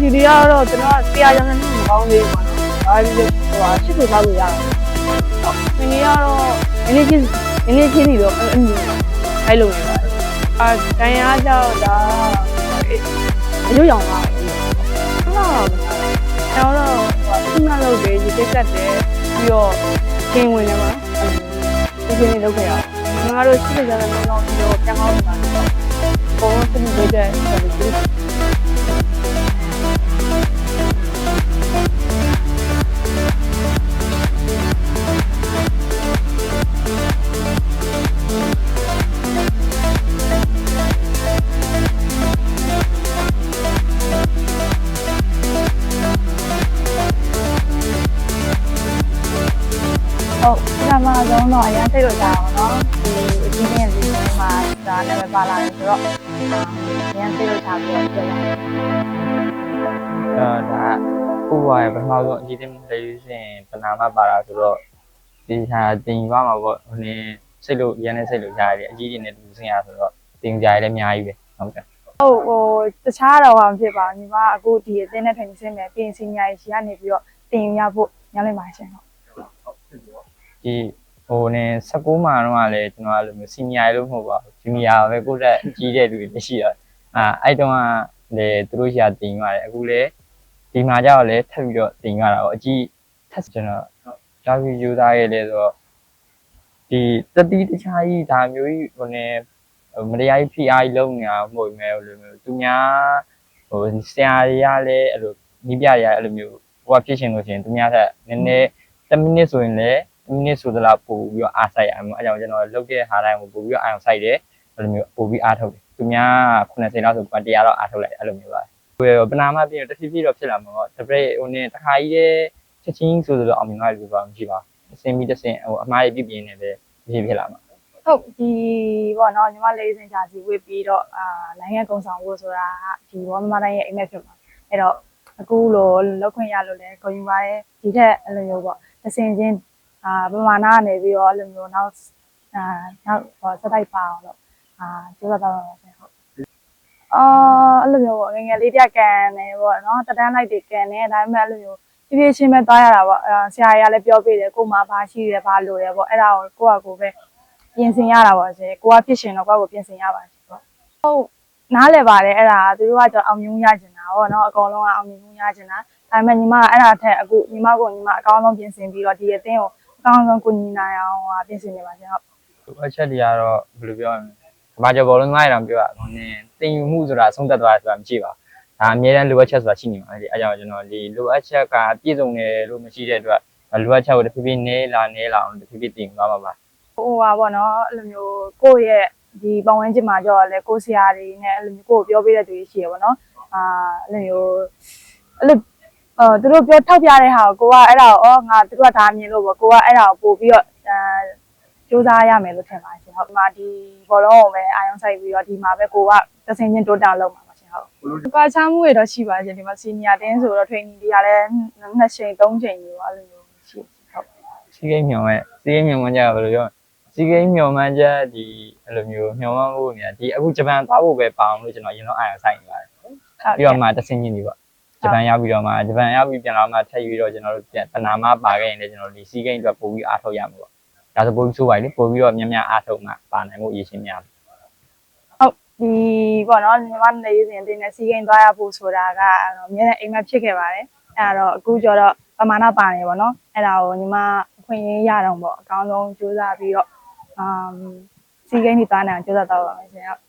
အဲ ECD ကတော့ကျွန်တော်ကတရားကြောင်နဲ့မကောင်းသေးဘူးပေါ့နော်။ဒါပေမဲ့ဟိုဟာရှစ်ကိုထားလို့ရတယ်။ဟုတ်။ဒီနေ့ကတော့နည်းနည်းချင်းနည်းနည်းချင်းစီတော့အဲ့လိုအဲ့လိုနေပါတယ်။အာတန်ရကြောက်တာအရုပ်ရောင်ပါဘူး။ဟုတ်လား။ကျွန်တော်တော့ဟိုခုနလုပ်တယ်ရေတက်တက်တယ်ပြီးတော့ကျင်းဝင်တယ်မှာဒီကျင်းလေးလုပ်ခဲ့ရအောင်။ငါတို့ရှိတဲ့ကြတဲ့မောင်ပြီးတော့ပြန်ကောင်းနေတာတော့ဘုံစနေကြတဲ့ ဟုတ်ပထမဆုံးတော့အရင်စိတ်လို့ကြအောင်နော်ဒီအကြီးကြီးလေးမှာဒါနာမည်ပါလာတယ်ဆိုတော့အရင်စိတ်လို့ကြပြီးတော့ပြောပါတယ်အာဒါဥပဝါရပထမဆုံးအကြီးတင်လေးစဉ်ပနာမပါတာဆိုတော့ဒီဟာတင်သွားမှာပေါ့ဟိုနေစိတ်လို့ရန်နေစိတ်လို့ကြားရတယ်အကြီးကြီးနဲ့တူစင်ရဆိုတော့တင်ကြရလည်းအများကြီးပဲဟုတ်တယ်ဟုတ်ဟိုတခြားတော့ဟာမဖြစ်ပါဘူးညီမအခုဒီအတင်းနဲ့ထိုင်နေစင်းမယ်ပြင်စီညာရှိကနေပြီးတော့တင်ရဖို့ညလိုက်ပါရှင်ဟုတ် ဒီဟိုနေ16မှာတော့လည်းကျွန်တော်အဲ့လိုမျိုးစီနီယာလို့မဟုတ်ပါဘူးဂျူနီယာပဲကိုယ့်တက်ကြီးတဲ့လူတွေရှိတော့အာအဲ့တုန်းကလည်းသူတို့ရှာတင်ရတယ်အခုလည်းဒီမှာကျတော့လည်းထပ်ပြီးတော့တင်ရတာပေါ့အကြီးထပ်ကျွန်တော်ကြာပြီးယူသားရလေဆိုတော့ဒီတတိတခြားကြီးဒါမျိုးကြီးဟိုနေမတရားကြီး PR လုံးနေတာမဟုတ်မဲလို့မျိုးသူများဟိုဆရာတွေကလည်းအဲ့လိုနီးပြတွေကအဲ့လိုမျိုးဟိုကဖြစ်ရှင်လို့ရှိရင်သူများထက်နည်းနည်း10မိနစ်ဆိုရင်လည်း10 မိနစ်ဆိုသလားပို့ပြီးတော့အားဆိုင်ရအောင်အဲကြောင့်ကျွန်တော်လုပ်တဲ့ဟာတိုင်းကိုပို့ပြီးတော့အားအောင်ဆိုင်တယ်အဲ့လိုမျိုးပို့ပြီးအားထုတ်တယ်သူများ90လောက်ဆိုကွာ100လောက်အားထုတ်လိုက်အဲ့လိုမျိုးပါဟိုပနာမပြည့်တဖြည်းဖြည်းတော့ဖြစ်လာမှာပေါ့တပည့်ဟိုနေတခါကြီးတဲ့ချက်ချင်းဆိုတော့အောင်မြင်သွားတယ်လို့ပြောမှရှိပါအစင်ပြီးတစ်စင်ဟိုအမားကြီးပြပြင်းနေတယ်ဖြစ်ဖြစ်လာမှာဟုတ်ဒီပေါ့နော်ညီမလေးစင်ချာစီဝစ်ပြီးတော့အာနိုင်ငံကုံဆောင်ဖို့ဆိုတာဒီဘောမမတိုင်းရဲ့အိမ်မက်ဖြစ်မှာအဲ့တော့အခုလိုလောက်ခွင့်ရလို့လဲဂုဏ်ယူပါတယ်ဒီထက်အဲ့လိုမျိုးပေါ့တစ်စင်ချင်း အာပမာဏကနေပြီးတော့အဲ့လိုမျိုးနောက်အာနောက်ဟောစတိုက်ပါအောင်လို့အာကျေးဇူးတော်ပါရှင်ဟုတ်အာအဲ့လိုမျိုးပေါ့ငယ်ငယ်လေးတက်ကန်နေပေါ့နော်တက်တန်းလိုက်တွေကန်နေဒါပေမဲ့အဲ့လိုမျိုးပြပြချင်းပဲသွားရတာပေါ့အာဆရာကြီးကလည်းပြောပြတယ်ကို့မှာဘာရှိတယ်ဘာလိုတယ်ပေါ့အဲ့ဒါကိုကိုယ့်ဟာကိုယ်ပဲပြင်ဆင်ရတာပေါ့ရှင်ကိုကဖြစ်ရှင်တော့ကိုယ့်ကိုပြင်ဆင်ရပါရှင်ပေါ့ဟုတ်နားလဲပါတယ်အဲ့ဒါသူတို့ကကြောင့်အောင်မြင်ရကျင်တာပေါ့နော်အကောင်လုံးကအောင်မြင်ရကျင်တာဒါပေမဲ့ညီမကအဲ့ဒါထက်အခုညီမကိုညီမအကောင်းဆုံးပြင်ဆင်ပြီးတော့ဒီအသင်းကို အကောင်းဆုံးကိုညီနိုင်အောင်ဟာပြင်ဆင်နေပါရှင်ဟုတ်သူအချက်တွေကတော့ဘယ်လိုပြောရမလဲ။ဘာကြောဘောလုံးငိုင်းတောင်ပြောရအောင်နင်းတင်ယူမှုဆိုတာဆုံးသက်သွားတယ်ဆိုတာမရှိပါဘူး။ဒါအများတန်းလိုအပ်ချက်ဆိုတာရှိနေမှာလေ။အဲကြောင့်ကျွန်တော်ဒီလိုအပ်ချက်ကပြည့်စုံတယ်လို့မရှိတဲ့အတွက်လိုအပ်ချက်ကိုတစ်ဖြည်းဖြည်းနည်းလာနည်းလာအောင်တစ်ဖြည်းဖြည်းတင်သွားမှာပါဟိုပါပေါ့နော်အဲ့လိုမျိုးကိုယ့်ရဲ့ဒီပတ်ဝန်းကျင်မှာကြောက်ရလဲကိုယ့်ဆရာတွေနဲ့အဲ့လိုမျိုးကိုယ့်ကိုပြောပေးတဲ့သူတွေရှိရပေါ့နော်အာအဲ့လိုမျိုးအဲ့လို အော်သူတို့ပြောထောက်ပြတဲ့ဟာကိုကိုကအဲ့ဒါကိုအော်ငါသူတို့ကဒါမြင်လို့ပေါ့ကိုကအဲ့ဒါကိုပို့ပြီးတော့အာစူးစမ်းရမယ်လို့ထင်ပါရှင်ဟုတ်ဒီမှာဒီဘောလုံးကိုပဲအာရုံစိုက်ပြီးတော့ဒီမှာပဲကိုကသစင်ချင်းတိုးတောင်လုပ်မှာပါရှင်ဟုတ်ပါချမ်းမှုတွေတော့ရှိပါရှင်ဒီမှာစီနီယာတင်းဆိုတော့ training တွေကလည်းနှစ်ချိန်သုံးချိန်မျိုးအဲ့လိုမျိုးရှိဟုတ်။စီးကိန်းမျော်မှန်းစီးကိန်းမျော်မှန်းကြဘယ်လိုပြောစီးကိန်းမျော်မှန်းချက်ဒီအဲ့လိုမျိုးမျော်မှန်းဖို့နေဒီအခုဂျပန်သွားဖို့ပဲပါအောင်လို့ကျွန်တော်ရင်တော့အာရုံစိုက်နေပါတယ်။ပြီးတော့မှတဆင်းချင်းဒီပေါ့ ဂျပန်ရောက်ပြီးတော့မှဂျပန်ရောက်ပြီးပြန်လာမှထပ်ယူပြီးတော့ကျွန်တော်တို့ပြန်ပနာမပါခဲ့ရင်လည်းကျွန်တော်ဒီစီးကိန်းအတွက်ပို့ပြီးအားထုတ်ရမှာပေါ့။ဒါဆိုပို့ပြီးဆိုးပါလေပို့ပြီးတော့များများအားထုတ်မှပါနိုင်မှုအရေးရှင်များဟုတ်ဒီပေါ့နော်ညီမနေစဉ်တင်နေစီကိန်းသွားရဖို့ဆိုတာကအမြဲတမ်းအိမ်မက်ဖြစ်ခဲ့ပါတယ်အဲ့ဒါတော့အခုကျတော့ပမာဏပါနေပေါ့နော်အဲ့ဒါကိုညီမအခွင့်အရေးရတော့ပေါ့အကောင်းဆုံးကြိုးစားပြီးတော့အမ်စီကိန်းဒီသွားနေအောင်ကြိုးစားတော့ပါမယ်ရှင်ဟုတ်